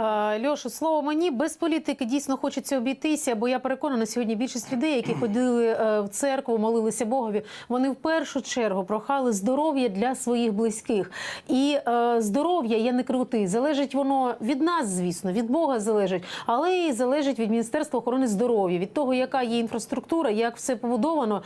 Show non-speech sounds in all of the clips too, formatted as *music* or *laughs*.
Е, Льоша, слово мені без політики дійсно хочеться обійтися, бо я переконана, сьогодні більшість людей, які ходили е, в церкву, молилися Богові, вони в першу чергу прохали здоров'я для своїх близьких. І е, здоров'я є не крутий. Залежить воно від нас, звісно, від Бога залежить, але і залежить від Міністерства охорони здоров'я, від того, яка є інфраструктура, як все побудовано,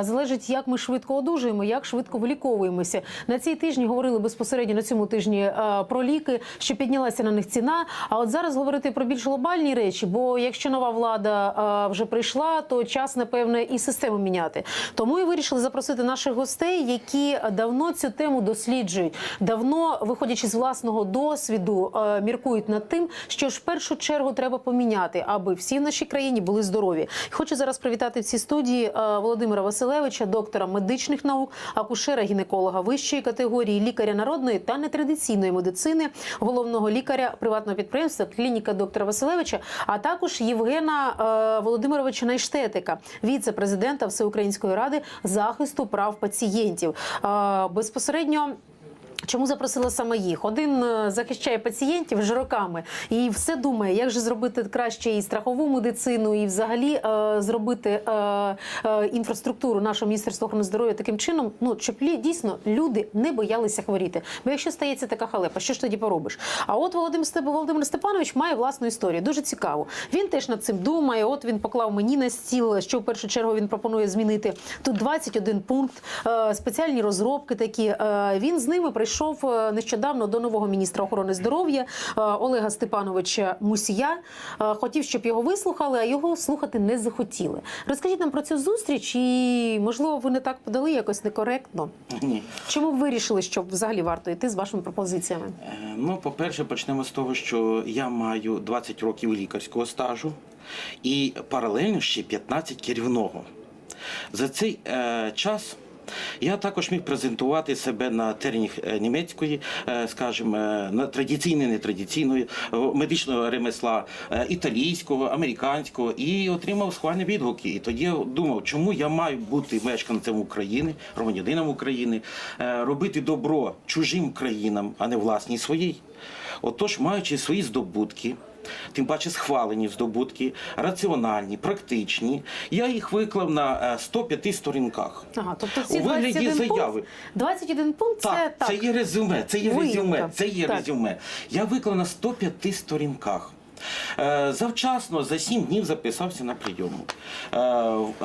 залежить, як ми швидко одужуємо, як швидко виліковуємося. На цій тижні говорили безпосередньо на цьому тижні про ліки, що піднялася на них ціна. А от зараз говорити про більш глобальні речі, бо якщо нова влада вже прийшла, то час напевне і систему міняти. Тому і вирішили запросити наших гостей, які давно цю тему досліджують, давно виходячи з власного досвіду, міркують над тим, що ж в першу чергу треба поміняти, аби всі в нашій країні були здорові. Хочу зараз привітати в цій студії Володимира Василевича, доктора медичних наук, акушера гінеколога вищої категорії, лікаря народної та нетрадиційної медицини, головного лікаря приватного підприємства клініка доктора Василевича, а також Євгена е, Володимировича Найштетика, віце-президента Всеукраїнської ради захисту прав пацієнтів. Е, Безпосередньо. Чому запросила саме їх? Один е, захищає пацієнтів вже роками і все думає, як же зробити краще і страхову медицину, і взагалі е, зробити е, е, інфраструктуру нашого міністерства охорони здоров'я таким чином, ну щоб дійсно люди не боялися хворіти. Бо якщо стається така халепа, що ж тоді поробиш? А от Володимир Степ... Володимир Степанович має власну історію. Дуже цікаву. Він теж над цим думає. От він поклав мені на стіл, що в першу чергу він пропонує змінити. Тут 21 пункт, е, спеціальні розробки такі. Е, Він з ними прийшов е, нещодавно до нового міністра охорони здоров'я е, Олега Степановича Мусія. Е, Хотів, щоб його вислухали, а його слухати не захотіли. Розкажіть нам про цю зустріч, і можливо, ви не так подали якось некоректно. Ні. Чому ви вирішили, що взагалі варто йти з вашими пропозиціями? Ну, по-перше, почнемо з того, що я маю 20 років лікарського стажу і паралельно ще 15 керівного. За цей е, час. Я також міг презентувати себе на теренах німецької, е, скажімо, е, на традиційної, нетрадиційної е, медичного ремесла, італійського, американського і отримав схвальні відгуки. І тоді думав, чому я маю бути мешканцем України, громадянином України, робити добро чужим країнам, а не власній своїй. Отож, маючи свої здобутки, тим паче схвалені здобутки, раціональні, практичні, я їх виклав на е, 105 сторінках. Ага, тобто ці У вигляді 21 заяви. пункт, 21 пункт це Так, так. це є резюме, це є резюме, це є резюме. Я виклав на 105 сторінках. Е, Завчасно за 7 днів записався на прийом. Е, в-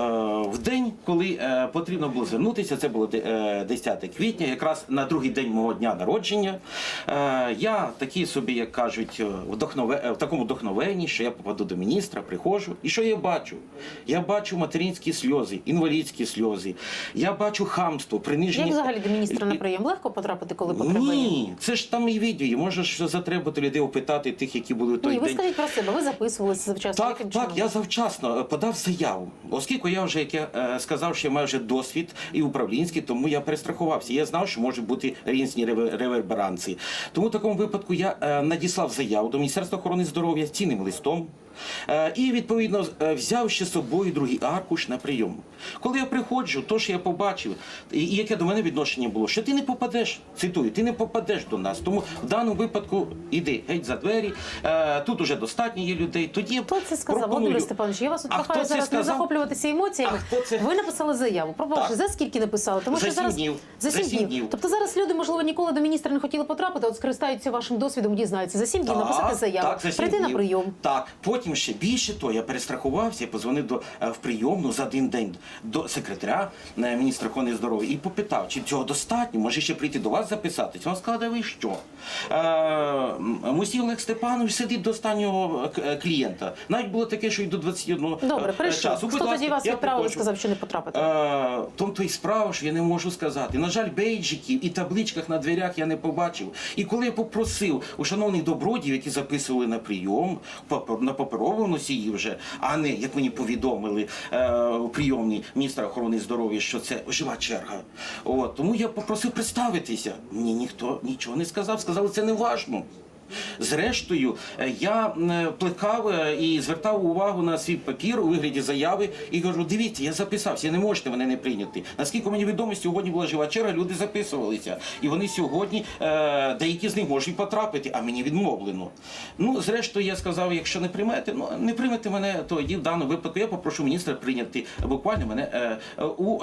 е, день, коли потрібно було звернутися, це було е, 10 квітня, якраз на другий день мого дня народження. Я такий собі, як кажуть, вдохнове, в такому вдохновенні, що я попаду до міністра, приходжу. І що я бачу? Я бачу материнські сльози, інвалідські сльози. Я бачу хамство, приниження. Як взагалі до міністра на прийом легко потрапити, коли потрібно? Ні, це ж там і відео. Можеш затребувати людей опитати тих, які були в той Ні, ви день. Скажіть про себе, ви записувалися завчасно. Так, яким так, чином? я завчасно е, подав заяву, оскільки я вже як я е, сказав, що я маю вже досвід і управлінський, тому я перестрахувався. Я знав, що можуть бути різні реверберанції. реверберанці. Тому в такому випадку я е, надіслав заяву до Міністерства охорони здоров'я цінним листом. Е, І відповідно е, взяв ще з собою другий аркуш на прийом. Коли я приходжу, то що я побачив, і яке до мене відношення було, що ти не попадеш, цитую, ти не попадеш до нас. Тому в даному випадку іди геть за двері. е, Тут уже достатньо є людей. Тоді Хто це сказав, Володимир Степанович? Я вас от прохаю зараз не захоплюватися емоціями. Це? Ви написали заяву. Пробачте, за скільки написали? Тому За що зараз днів. за сім днів. днів. Тобто зараз люди, можливо, ніколи до міністра не хотіли потрапити, от скористаються вашим досвідом, дізнаються за сім днів написати заяву, так, за прийти на прийом. Так, потім ще більше того, я перестрахувався, я позвонив до е, в прийомну за один день до секретаря е, міністра охорони здоров'я і попитав, чи цього достатньо, може ще прийти до вас записатись. Він сказав, да ви що? Е, Мусій Олег Степанович сидить до останнього е, клієнта. Навіть було таке, що й до 21 Добре, прийшов. часу. Хто ласка, тоді вас відправив і сказав, що не потрапити? Е, тому то й справа, що я не можу сказати. На жаль, бейджиків і табличках на дверях я не побачив. І коли я попросив у шановних добродіїв, які записували на прийом, на папер- на паперовому носії вже, а не як мені повідомили е, прийомні міністра охорони здоров'я, що це жива черга. От тому я попросив представитися. Мені ніхто нічого не сказав. Сказали, це не важно. Зрештою, е, я е, плекав е, і звертав увагу на свій папір у вигляді заяви і кажу: дивіться, я записався, не можете мене не прийняти. Наскільки мені відомо, сьогодні була жива черга, люди записувалися. І вони сьогодні, деякі з них можуть потрапити, а мені відмовлено. Ну, зрештою, я сказав, якщо не приймете, ну не приймете мене, тоді в даному випадку я попрошу міністра прийняти буквально мене у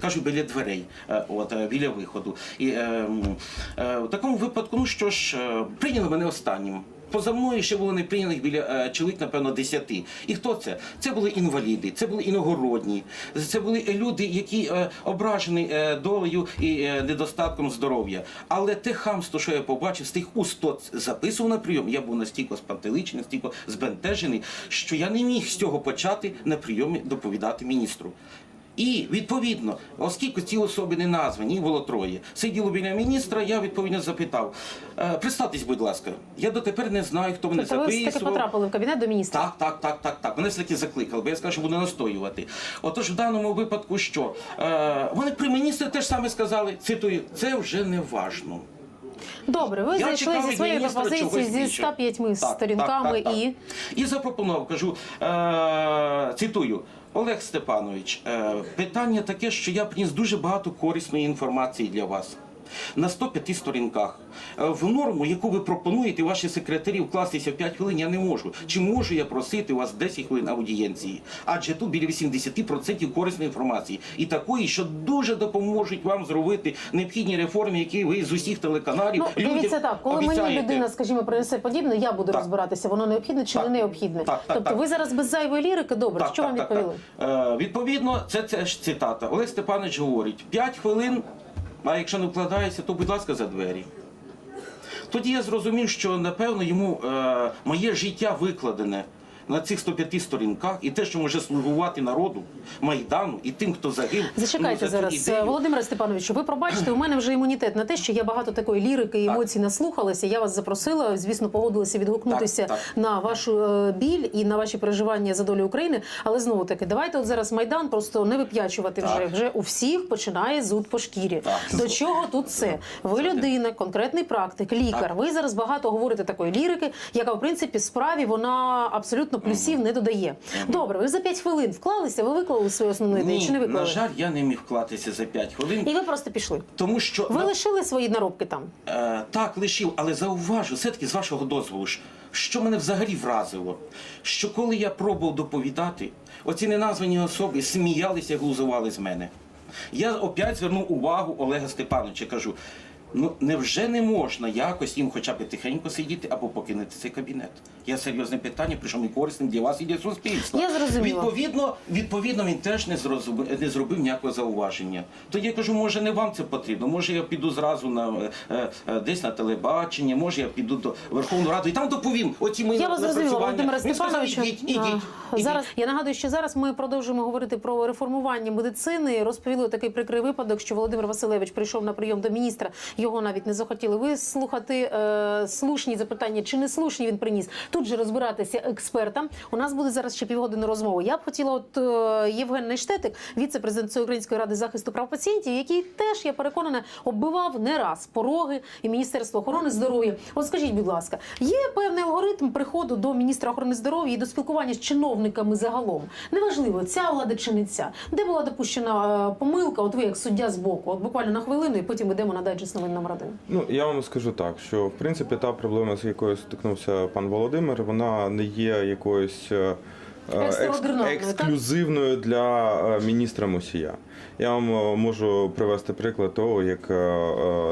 кажу біля дверей, от біля виходу. І е, м, е, в такому випадку, ну що ж, е, прийняли мене останнім. Поза мною ще було не прийняних біля е, чоловік, напевно, десяти. І хто це? Це були інваліди, це були іногородні, це були люди, які е, ображені е, долею і е, недостатком здоров'я. Але те хамство, що я побачив, з тих уст записував на прийом, я був настільки спантеличений, настільки збентежений, що я не міг з цього почати на прийомі доповідати міністру. І відповідно, оскільки ці особи не названі, їх було троє, сиділо біля міністра, я відповідно запитав: «Е, представтесь, будь ласка, я дотепер не знаю, хто мене Тобто ви все таки потрапили в кабінет до міністра? Так, так, так, так, так. Мене все-таки закликали, бо я сказав, що буду настоювати. Отож, в даному випадку, що е, вони при міністрі теж саме сказали, цитую, це вже не важно. Добре, ви Я зайшли зі своєю пропозицією зі більше. 105 Так, сторінками так, так, так. і І запропонував, кажу, е, цитую. Олег Степанович, е, питання таке, що я приніс дуже багато корисної інформації для вас. На 105 сторінках. Е, В норму, яку ви пропонуєте, ваші секретарі вкластися в 5 хвилин, я не можу. Чи можу я просити у вас 10 хвилин аудієнції? Адже тут біля 80% корисної інформації. І такої, що дуже допоможуть вам зробити необхідні реформи, які ви з усіх телеканалів ну людям дивіться так, коли мені людина, скажімо, принесе подібне, я буду Так. розбиратися, воно необхідне чи Так. не необхідне. Так, так, тобто так. ви зараз без зайвої лірики, добре, що вам відповіли? так. Е, відповідно, це, це ж цитата. Олег Степанович говорить: 5 хвилин, а якщо не вкладається, то будь ласка, за двері. Тоді я зрозумів, що напевно йому е, моє життя викладене на цих 105 сторінках, і те, що може слугувати народу, майдану і тим, хто загинув. Зачекайте ну, за зараз, ідею. Володимире Степановичу. Ви пробачте, у мене вже імунітет на те, що я багато такої лірики і емоцій наслухалася. Я вас запросила, звісно, погодилася відгукнутися Так, так. на вашу е, біль і на ваші переживання за долю України. Але знову таки, давайте от зараз майдан просто не вип'ячувати вже. Вже у всіх починає зуд по шкірі. Так. До чого тут це? Ви людина, конкретний практик, лікар. Так. Ви зараз багато говорите такої лірики, яка в принципі справі вона абсолютно плюсів не додає. Добре, ви за 5 хвилин вклалися, ви виклали свою основну ідею Ні, чи не виклали? на жаль, я не міг вклатися за 5 хвилин, І ви просто пішли. тому що Ви на- лишили свої наробки там. Е, так, лишив, але зауважу, все-таки з вашого дозволу, ж, що мене взагалі вразило, що коли я пробував доповідати, оці неназвані особи сміялися і глузували з мене. Я опять звернув увагу Олега Степановича, кажу. Ну невже не можна якось їм хоча б тихенько сидіти або покинути цей кабінет? Я серйозне питання, причому і корисним для вас і для суспільства. Я зрозуміла. Відповідно, відповідно, він теж не зрозумів, не зробив ніякого зауваження. Тоді я кажу, може не вам це потрібно, може я піду зразу на е, е, десь на телебачення, може я піду до Верховної Ради і там доповім оці мої Я вас зрозуміла, ідіть, ідіть, ідіть. Зараз я нагадую, що зараз ми продовжуємо говорити про реформування медицини. Розповіли такий прикрий випадок, що Володимир Васильович прийшов на прийом до міністра. Його навіть не захотіли вислухати. Е, слушні запитання чи не слушні він приніс. Тут же розбиратися експертам. У нас буде зараз ще півгодини розмови. Я б хотіла, от е, Євген Нейштетик, віце-президент Всеукраїнської ради захисту прав пацієнтів, який теж я переконана оббивав не раз пороги і Міністерство охорони здоров'я. От скажіть, будь ласка, є певний алгоритм приходу до міністра охорони здоров'я і до спілкування з чиновниками загалом. Неважливо, ця влада чи не ця. Де була допущена е, помилка? От ви як суддя з боку, от буквально на хвилину, і потім йдемо на дайджест новин номер один. Ну я вам скажу так, що в принципі та проблема, з якою стикнувся пан Володимир, вона не є якоюсь е, е, екс- так? ексклюзивною для е, міністра Мусія. Я вам можу привести приклад того, як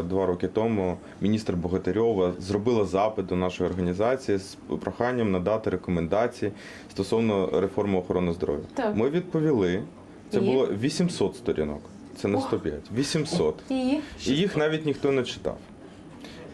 два роки тому міністр Богатирьова зробила запит до нашої організації з проханням надати рекомендації стосовно реформи охорони здоров'я. Ми відповіли. Це було 800 сторінок. Це не Ох. 105. 800. І І їх навіть ніхто не читав.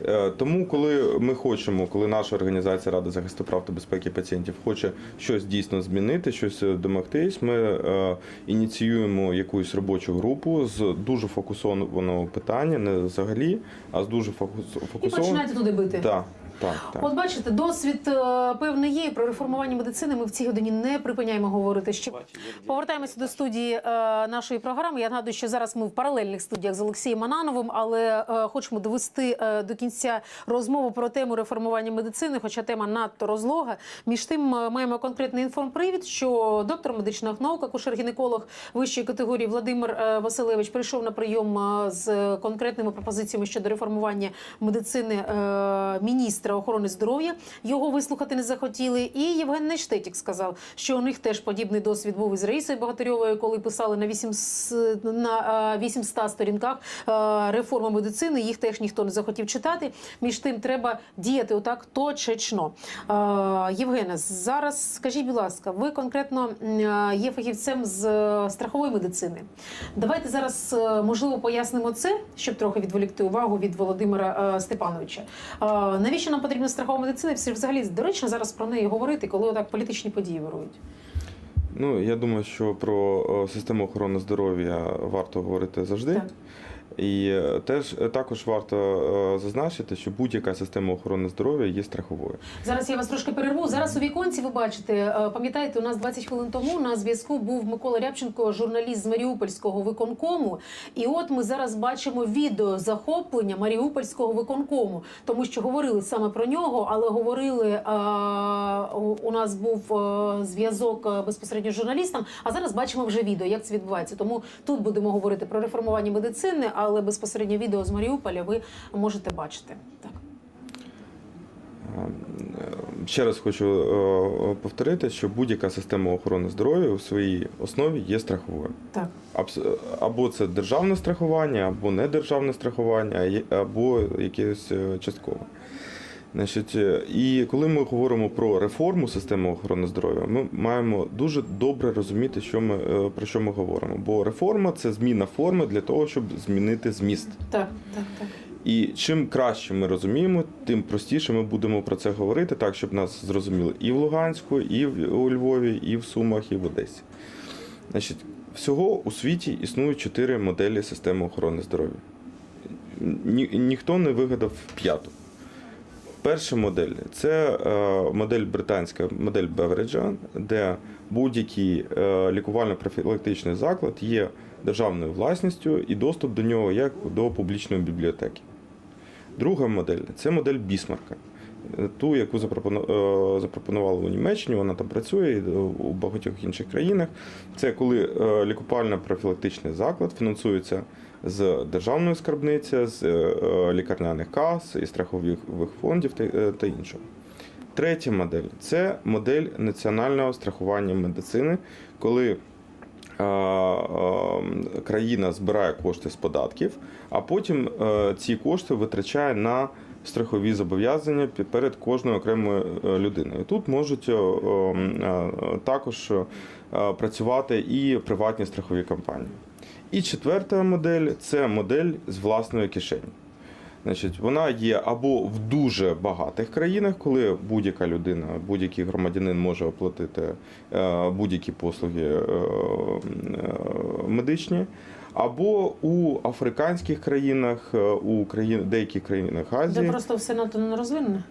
Е, Тому, коли ми хочемо, коли наша організація Рада захисту прав та безпеки пацієнтів хоче щось дійсно змінити, щось е, домогтись, ми е, ініціюємо якусь робочу групу з дуже фокусованого питання, не взагалі, а з дуже фокус- і фокусованого. починаєте туди бити. Так. Так, так. От бачите, досвід е, певний є про реформування медицини. Ми в цій годині не припиняємо говорити. Ще повертаємося до студії е, нашої програми. Я нагадую, що зараз ми в паралельних студіях з Олексієм Манановим, але е, хочемо довести до кінця розмову про тему реформування медицини, хоча тема надто розлога. Між тим маємо конкретний інформпривід, що доктор медичних наук, акушер-гінеколог вищої категорії Владимир Василевич прийшов на прийом з конкретними пропозиціями щодо реформування медицини е, міністра охорони здоров'я. Його вислухати не захотіли. І Євген Нештетік сказав, що у них теж подібний досвід був із Раїсою Багатирьовою, коли писали на 800, на е, 800 сторінках е, реформи медицини. Їх теж ніхто не захотів читати. Між тим треба діяти отак точечно. Е, Євгене, зараз скажіть, будь ласка, ви конкретно е, є фахівцем з е, страхової медицини. Давайте зараз е, можливо пояснимо це, щоб трохи відволікти увагу від Володимира е, Степановича. Е, Навіщо нам потрібна страхова медицина? Всі взагалі доречно зараз про неї говорити, коли отак політичні події вирують. Ну, я думаю, що про е, систему охорони здоров'я варто говорити завжди. Так. І е, теж е, також варто е, зазначити, що будь-яка система охорони здоров'я є страховою. Зараз я вас трошки перерву. Зараз у віконці ви бачите, пам'ятаєте, у нас 20 хвилин тому на зв'язку був Микола Рябченко, журналіст з Маріупольського виконкому. І от ми зараз бачимо відео захоплення Маріупольського виконкому, тому що говорили саме про нього, але говорили у- нас був зв'язок безпосередньо з журналістом. А зараз бачимо вже відео, як це відбувається. Тому тут будемо говорити про реформування медицини, але безпосередньо відео з Маріуполя ви можете бачити. Так. Е, Ще раз хочу е, повторити, що будь-яка система охорони здоров'я у своїй основі є страховою. Так. Або це державне страхування, або недержавне страхування, або якесь е, часткове. Значить, е, і коли ми говоримо про реформу системи охорони здоров'я, ми маємо дуже добре розуміти, що ми, е, про що ми говоримо. Бо реформа це зміна форми для того, щоб змінити зміст. Так, так, так. І чим краще ми розуміємо, тим простіше ми будемо про це говорити, так щоб нас зрозуміли і в Луганську, і в у Львові, і в Сумах, і в Одесі. Значить, всього у світі існують чотири моделі системи охорони здоров'я. Ні, ніхто не вигадав п'яту. Перша модель це е, модель британська, модель Бевереджа, де будь-який е, лікувально-профілактичний заклад є державною власністю і доступ до нього як до публічної бібліотеки. Друга модель це модель Бісмарка. Е, Ту, яку запропону- запропонували у Німеччині, вона там працює у багатьох інших країнах. Це коли лікувально-профілактичний заклад фінансується з державної скарбниці, з е, лікарняних кас, і страхових фондів та, е, іншого. Третя модель це модель національного страхування медицини, коли е, країна збирає кошти з податків, а потім ці кошти витрачає на страхові зобов'язання перед кожною окремою людиною. Тут можуть також працювати і приватні страхові компанії. І четверта модель це модель з власної кишені. Значить, вона є або в дуже багатих країнах, коли будь-яка людина, будь-який громадянин може оплатити е, будь-які послуги е, е, медичні, або у африканських країнах, у країн, деяких країнах Де просто все надто не розвинене.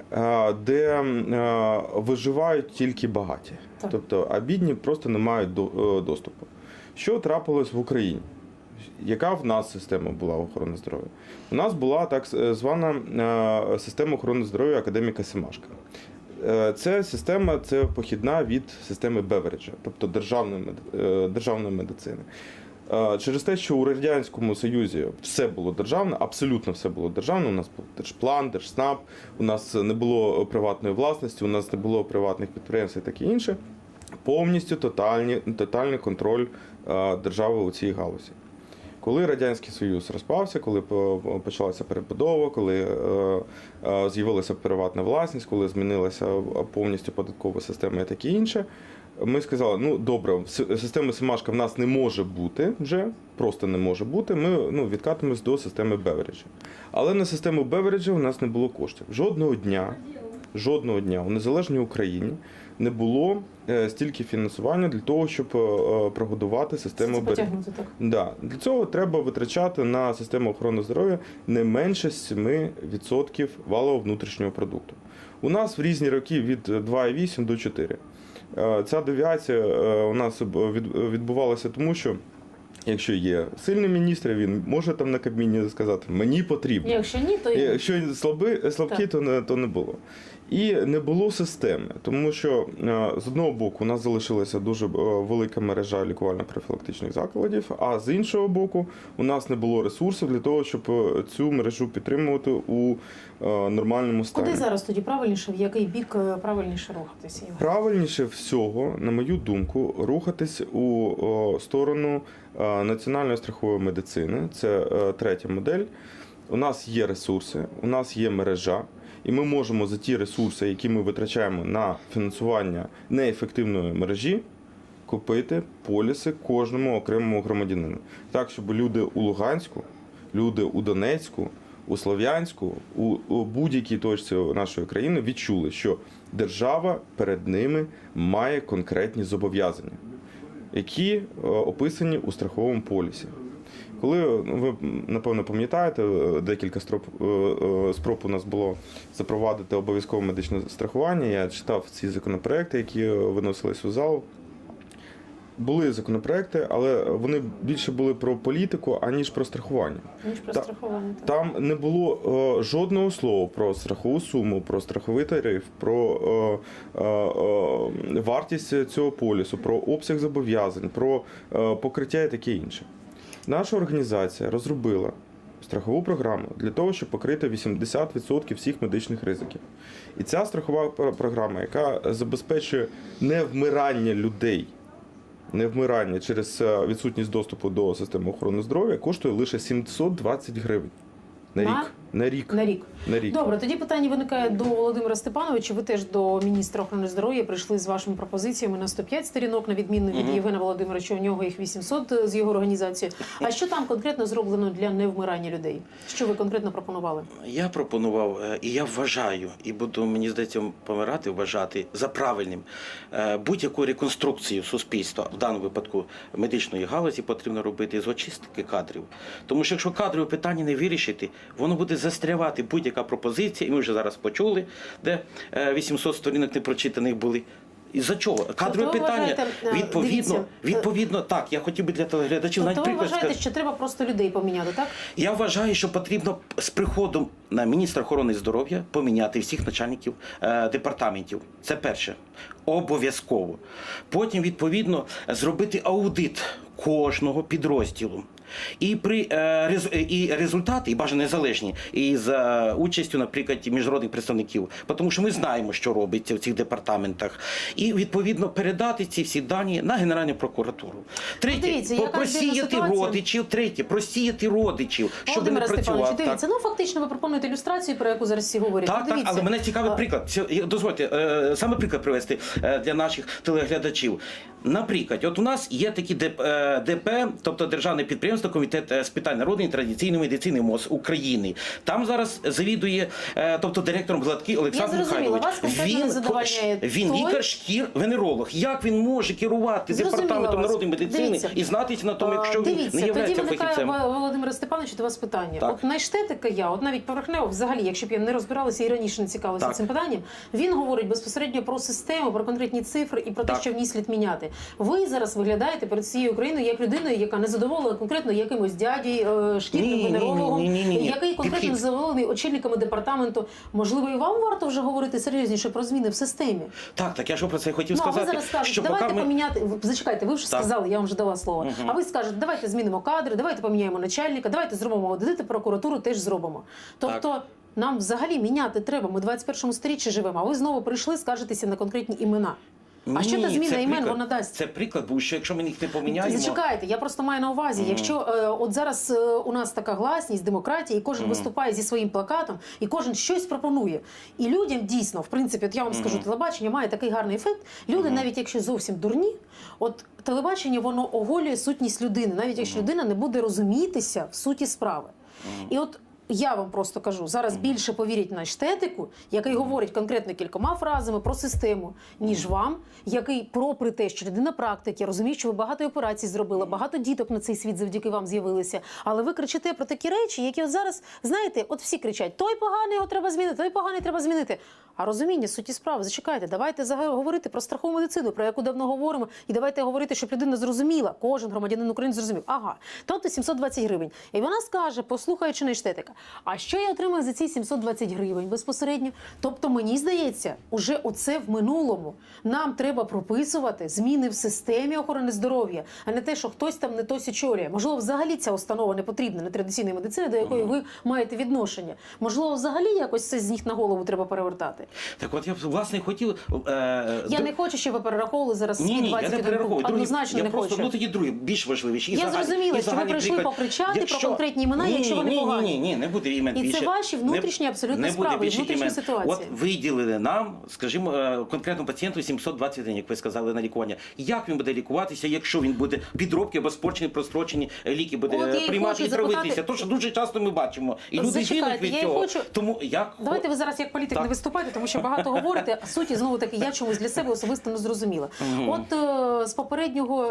де виживають тільки багаті, Так. тобто а бідні просто не мають до- доступу. Що трапилось в Україні? Яка в нас система була охорони здоров'я? У нас була так звана е, система охорони здоров'я академіка Семашка. Е, Це система це похідна від системи Бевереджа, тобто державної, е, державної медицини. Е, Через те, що у Радянському Союзі все було державне, абсолютно все було державне. У нас був держплан, держснаб, у нас не було приватної власності, у нас не було приватних підприємств і таке інше. Повністю тотальні, тотальний контроль е, держави у цій галузі. Коли Радянський Союз розпався, коли по- почалася перебудова, коли е, е, з'явилася приватна власність, коли змінилася повністю податкова система і таке інше, ми сказали: ну добре, системи Семашка в нас не може бути вже, просто не може бути. Ми ну, відкатимось до системи Бевереджа. Але на систему Бевереджа у нас не було коштів. Жодного дня жодного дня у незалежній Україні не було е, стільки фінансування для того, щоб е, е, прогодувати систему так. Да. Для цього треба витрачати на систему охорони здоров'я не менше 7% валового внутрішнього продукту. У нас в різні роки від 2,8 до 4. Е, Ця девіація у нас відбувалася тому, що якщо є сильний міністр, він може там на Кабміні сказати мені потрібно. Якщо ні, то Якщо слаби, слабкі, Так. то не, то не було. І не було системи, тому що е, з одного боку у нас залишилася дуже е, велика мережа лікувально-профілактичних закладів, а з іншого боку, у нас не було ресурсів для того, щоб е, цю мережу підтримувати у нормальному стані. куди зараз тоді правильніше, в який бік правильніше рухатися? Правильніше всього, на мою думку, рухатись у сторону національної страхової медицини. Це третя модель. У нас є ресурси, у нас є мережа, і ми можемо за ті ресурси, які ми витрачаємо на фінансування неефективної мережі, купити поліси кожному окремому громадянину. Так, щоб люди у Луганську, люди у Донецьку, у Слов'янську, у, будь-якій точці нашої країни відчули, що держава перед ними має конкретні зобов'язання, які е, описані у страховому полісі. Коли ну, ви напевно пам'ятаєте, е, декілька спроб, е, е, спроб у нас було запровадити обов'язкове медичне страхування. Я читав ці законопроекти, які виносились у зал. Були законопроекти, але вони більше були про політику, аніж про страхування. Ніж про Та- страхування. так. Там не було е, жодного слова про страхову суму, про страховий тариф, про е, е, вартість цього полісу, про обсяг зобов'язань, про е, покриття і таке інше. Наша організація розробила страхову програму для того, щоб покрити 80% всіх медичних ризиків. І ця страхова програма, яка забезпечує невмирання людей. Невмирання через е, відсутність доступу до системи охорони здоров'я коштує лише 720 гривень на На? рік. На рік. На рік. На рік. Добре, тоді питання виникає до Володимира Степановича. Ви теж до міністра охорони здоров'я прийшли з вашими пропозиціями на 105 сторінок, на відміну від Мгм. Євгена Володимировича. У нього їх 800 з його організацією. А що там конкретно зроблено для невмирання людей? Що ви конкретно пропонували? Я пропонував, е, і я вважаю, і буду, мені здається, помирати, вважати за правильним е, будь-яку реконструкцію суспільства, в даному випадку медичної галузі, потрібно робити з очистки кадрів. Тому що якщо кадрове питання не вирішити, воно буде застрявати будь-яка пропозиція, і ми вже зараз почули, де е, 800 сторінок непрочитаних були. І за чого? Кадрове питання вважаєте, е, відповідно, дивіться, е, відповідно, так. Я хотів би для телеглядачів навіть Тобто ви вважаєте, що треба просто людей поміняти, так? Я вважаю, що потрібно з приходом на міністра охорони здоров'я поміняти всіх начальників е, департаментів. Це перше. Обов'язково. Потім, відповідно, зробити аудит кожного підрозділу. І при е, рез- і результати, і бажано незалежні, і за участю, наприклад, міжнародних представників, тому що ми знаємо, що робиться в цих департаментах, і відповідно передати ці всі дані на Генеральну прокуратуру. Третє, дивіться, просіяти родичів, третє, просіяти родичів, щоб Степановичу, працювали. дивіться, ну фактично ви пропонуєте ілюстрацію, про яку зараз всі говорять. Так, так, але мене цікавий А, приклад. Дозвольте е, саме приклад привести е, для наших телеглядачів. Наприклад, от у нас є такі ДП, ДП, тобто Державне підприємство Комітет е, з питань народної традиційної медицини МОЗ України. Там зараз завідує, е, тобто директором Гладкий Олександр Михайлович. він той- лікар шкір, венеролог. Як він може керувати департаментом народної медицини Дивіться. і знатися на тому, якщо він не є тоді виникає Володимира Степановичу до вас питання. Так. От найштетика я, от навіть поверхнево, взагалі, якщо б я не розбиралася і раніше не цікавилася Так. цим питанням, він говорить безпосередньо про систему, про конкретні цифри і про те, Так. що в ній слід міняти. Ви зараз виглядаєте перед цією Україною як людиною, яка не задоволена конкретно якимось дяді, е, ні, венерологом, який конкретно задоволений очільниками департаменту. Можливо, і вам варто вже говорити серйозніше про зміни в системі. Так, так я ж про це хотів Ну, а ви зараз скажете, що давайте ми... поміняти. Зачекайте, ви вже Так. сказали, я вам вже дала слово. Мгм. А ви скажете, давайте змінимо кадри, давайте поміняємо начальника, давайте зробимо аудити, прокуратуру теж зробимо. Тобто. Нам взагалі міняти треба. Ми в 21 сторіччі живемо. А ви знову прийшли, скажетеся на конкретні імена. А що та зміна імен вона дасть? Це приклад, був, що якщо ми їх не поміняємо. Зачекайте, я просто маю на увазі. Якщо е, от зараз е, у нас така гласність, демократія, і кожен виступає зі своїм плакатом, і кожен щось пропонує. І людям дійсно, в принципі, от я вам скажу, телебачення має такий гарний ефект. Люди, навіть якщо зовсім дурні, от телебачення воно оголює сутність людини, навіть якщо людина не буде розумітися в суті справи. І от я вам просто кажу, зараз більше повірять на штетику, який говорить конкретно кількома фразами про систему, ніж вам, який про при те, що людина практики, розуміє, що ви багато операцій зробили, багато діток на цей світ завдяки вам з'явилися. Але ви кричите про такі речі, які от зараз, знаєте, от всі кричать: той поганий його треба змінити, той поганий треба змінити. А розуміння суті справи, зачекайте, давайте говорити про страхову медицину, про яку давно говоримо, і давайте говорити, щоб людина зрозуміла, кожен громадянин України зрозумів. Ага, тобто 720 гривень. І вона скаже, послухаючи нештетика, а що я отримаю за ці 720 гривень безпосередньо? Тобто, мені здається, уже оце в минулому. Нам треба прописувати зміни в системі охорони здоров'я, а не те, що хтось там не тось очолює. Можливо, взагалі ця установа не потрібна нетрадиційної медицини, до якої ви маєте відношення. Можливо, взагалі якось це з ніг на голову треба перевертати. Так от я б, власне хотів. Е, Я не хочу, щоб ви перераховували зараз Ні, свій ні, я 21 не пункт. Другі- Однозначно я не просто, хочу. Ну тоді другі, більш важливіші. І Я загальні- зрозуміла, і що ви загальні прийшли приклад. покричати про конкретні імена, якщо вони ні, погані. Ні, ні, ні, не буде імен І це ваші внутрішні Не- абсолютно не справи, внутрішні імен. ситуації. От виділили нам, скажімо, е, конкретному пацієнту 720 день, як ви сказали, на лікування. Як він буде лікуватися, якщо він буде підробки або спорчені, прострочені е, ліки буде От приймати і травитися? То, що дуже часто ми бачимо. І люди гинуть від я цього. хочу- Тому як Давайте ви зараз як політик Так. не виступайте, тому що багато говорите. А суті знову таки я чомусь для себе особисто не зрозуміла. От е, з попереднього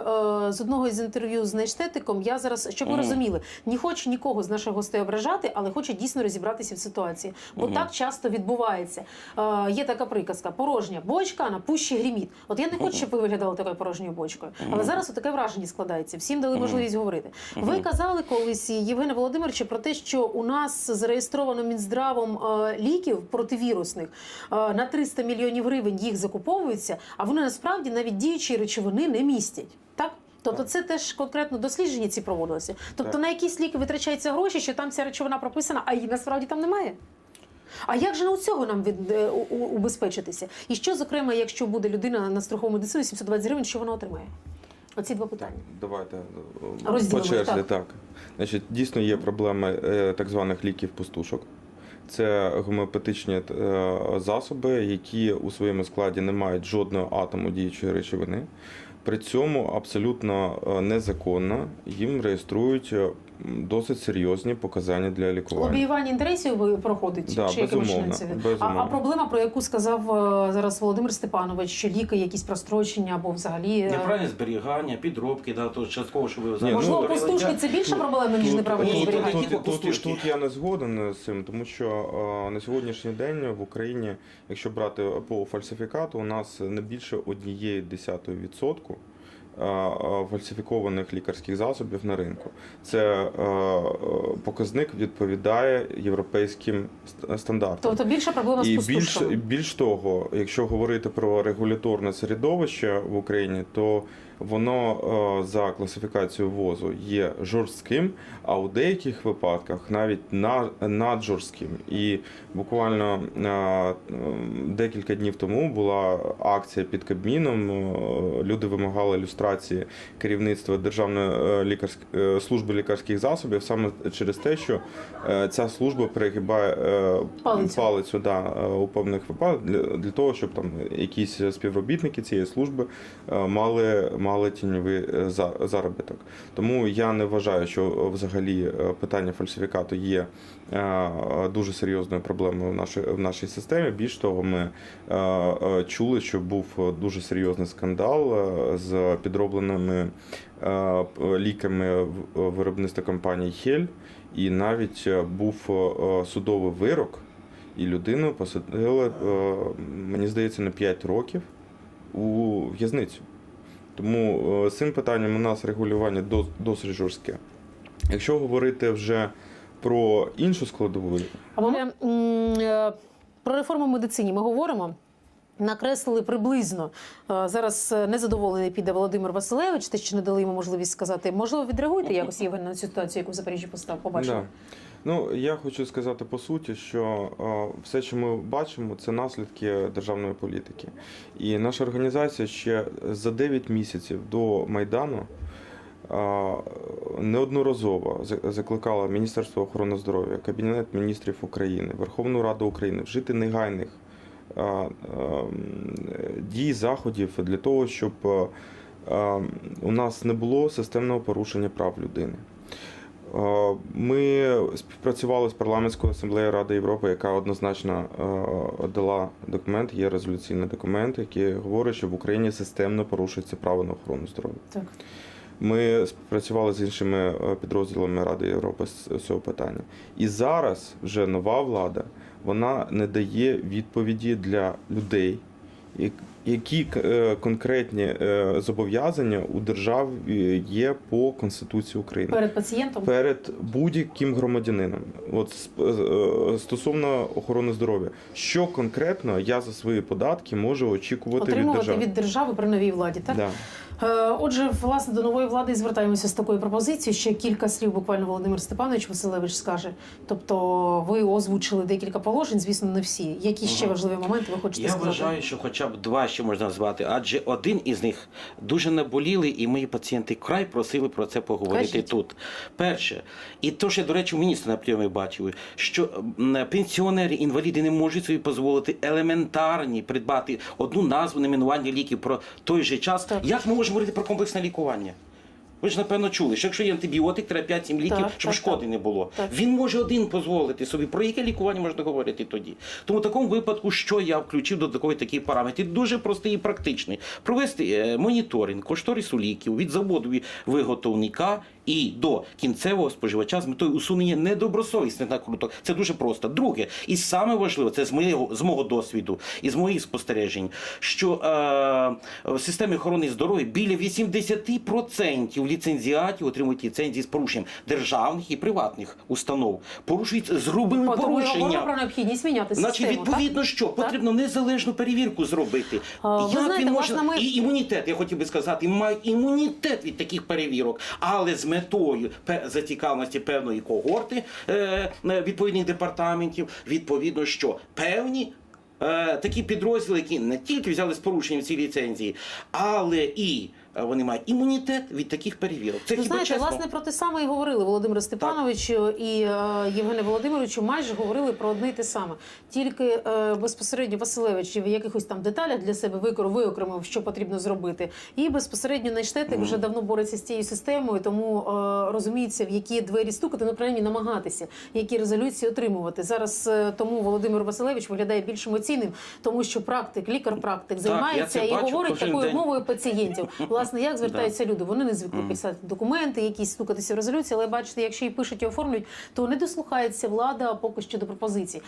з одного із інтерв'ю з Нейштетиком я зараз, щоб ви розуміли, не хочу нікого з наших гостей ображати, але хочу дійсно розібратися в ситуації, бо так часто відбувається. Е, є така приказка: порожня бочка на пущі гріміт. От я не хочу, щоб ви виглядали такою порожньою бочкою, але зараз таке враження складається. Всім дали можливість говорити. Ви казали колись Євгене Володимировичу про те, що у нас зареєстровано Мінздравом е, ліків противірусних е, на 300 мільйонів гривень їх закуповуються, а вони насправді навіть діючі речовини не містять. Так? Тобто це теж конкретно дослідження ці проводилися. Тобто Так. на якісь ліки витрачаються гроші, що там ця речовина прописана, а її насправді там немає. А як же на цього нам від, е, у- у- убезпечитися? І що, зокрема, якщо буде людина на страхову медицину 720 гривень, що вона отримає? Оці два питання. Давайте е, Розділимо, по черзі. так. Так. Значить, дійсно є проблеми е, так званих ліків пустушок. Це гомеопатичні е, засоби, які у своєму складі не мають жодного атому діючої речовини. При цьому абсолютно е, незаконно їм реєструють е, досить серйозні показання для лікування. Лобіювання інтересів ви проходить Да, чи яким чином безумовно, це від-. А, а проблема, про яку сказав е, зараз Володимир Степанович, що ліки якісь прострочення або взагалі е, Неправильне зберігання, підробки, да, то частково, що ви Ні, можливо ну, пустушки це більша проблема ніж неправильне ні, тут, тут- зберігання. тут, тут, тут, я не згоден з цим, тому що е, на сьогоднішній день в Україні, якщо брати по фальсифікату, у нас не більше однієї десятої відсотку. Е, е, Фальсифікованих лікарських засобів на ринку. Це е, показник відповідає європейським ст- стандартам. Тобто більша проблема з І більш, більш того, якщо говорити про регуляторне середовище в Україні, то воно е, за класифікацією ВОЗу є жорстким, а у деяких випадках навіть на, наджорстким. І буквально е, декілька днів тому була акція під Кабміном. е, Люди вимагали люстрації керівництва Державної лікарськ- е, служби лікарських засобів саме через те, що ця служба перегибає Палицю. палицю да, у певних випадках для, того, щоб там якісь співробітники цієї служби мали, мали тіньовий е, за- заробіток. Тому я не вважаю, що е, взагалі е, питання фальсифікату є дуже серйозною проблемою в нашій, в нашій системі. Більш того, ми чули, що був дуже серйозний скандал з підробленими ліками виробництва компанії Хель, і навіть був судовий вирок. І людину посадили, мені здається, на 5 років у в'язницю. Тому е, з цим питанням у нас регулювання дос- досить жорстке. Якщо говорити вже про іншу складову, Або ми, е, про реформу в медицині ми говоримо. Накреслили приблизно Е, зараз незадоволений піде Володимир Василевич, те, що не дали йому можливість сказати. Можливо, відреагуєте якось Євген на цю ситуацію, яку в Запоріжжі постав побачили? Да. Ну, я хочу сказати по суті, що е, все, що ми бачимо, це наслідки державної політики. І наша організація ще за 9 місяців до Майдану е, неодноразово закликала Міністерство охорони здоров'я, Кабінет міністрів України, Верховну Раду України вжити негайних е, дій, заходів для того, щоб у нас не було системного порушення прав людини. Е, Ми співпрацювали з парламентською асамблеєю Ради Європи, яка однозначно е, дала документ. Є резолюційний документ, який говорить, що в Україні системно порушується право на охорону здоров'я. Так. Ми співпрацювали з іншими е, підрозділами Ради Європи з цього питання. І зараз вже нова влада вона не дає відповіді для людей, які е, конкретні е, зобов'язання у державі є по Конституції України Перед пацієнтом перед будь-яким громадянином. От е, стосовно охорони здоров'я, що конкретно я за свої податки можу очікувати від держави? від держави при новій владі. Так Да. Е, Отже, власне, до нової влади звертаємося з такою пропозицією. Ще кілька слів буквально Володимир Степанович Василевич скаже. Тобто, ви озвучили декілька положень, звісно, не всі. Які ще важливі моменти ви хочете Я сказати? вважаю, що хоча б два ще можна назвати, адже один із них дуже наболіли, і мої пацієнти край просили про це поговорити Кажіть. тут. Перше, і то, що до речі, у міністра на прийомі бачив, що пенсіонери, інваліди не можуть собі дозволити елементарні придбати одну назву найменування ліків про той же час. Так. Як ми можемо говорити про комплексне лікування? Ви ж напевно чули, що якщо є антибіотик, треба 5-7 ліків, Так, щоб так, шкоди так. не було. Так. Він може один дозволити собі. Про яке лікування можна говорити тоді? Тому в такому випадку, що я включив до такої такий параметр, дуже простий і практичний. Провести е, моніторинг кошторису ліків від заводу виготовника і до кінцевого споживача з метою усунення недобросовісних накруток. Це дуже просто. Друге, і саме важливе, це з моєго з мого досвіду і з моїх спостережень, що е, в системі охорони здоров'я біля 80% ліцензіатів отримують ліцензії з порушенням державних і приватних установ. Порушують з говорю порушеннями. про необхідність міняти Значить, систему. відповідно, що потрібно незалежну перевірку зробити. А, Як знаєте, він може власне, ми- і імунітет, я хотів би сказати, має імунітет від таких перевірок, але з метою зацікавленості певної когорти е, е, відповідних департаментів, відповідно, що певні. е, Такі підрозділи, які не тільки взяли з порушенням ці ліцензії, але і вони мають імунітет від таких перевірок. Це Ви хіба знаєте, чесно? власне про те саме і говорили Володимир Степанович і е, Євгене Володимировичу. Майже говорили про одне й те саме. Тільки е, безпосередньо Василевич в якихось там деталях для себе викор виокремив, що потрібно зробити. І безпосередньо Найштетик вже давно бореться з цією системою, тому е, розуміється, в які двері стукати, ну принаймні намагатися, які резолюції отримувати. Зараз е, тому Володимир Василевич виглядає більш емоційним, тому що практик, лікар-практик займається і бачу говорить такою день. мовою пацієнтів. *laughs* Власне, як звертаються люди? Вони не звикли писати документи, якісь стукатися в резолюції, але бачите, якщо і пишуть і оформлюють, то не дослухається влада поки що до пропозицій.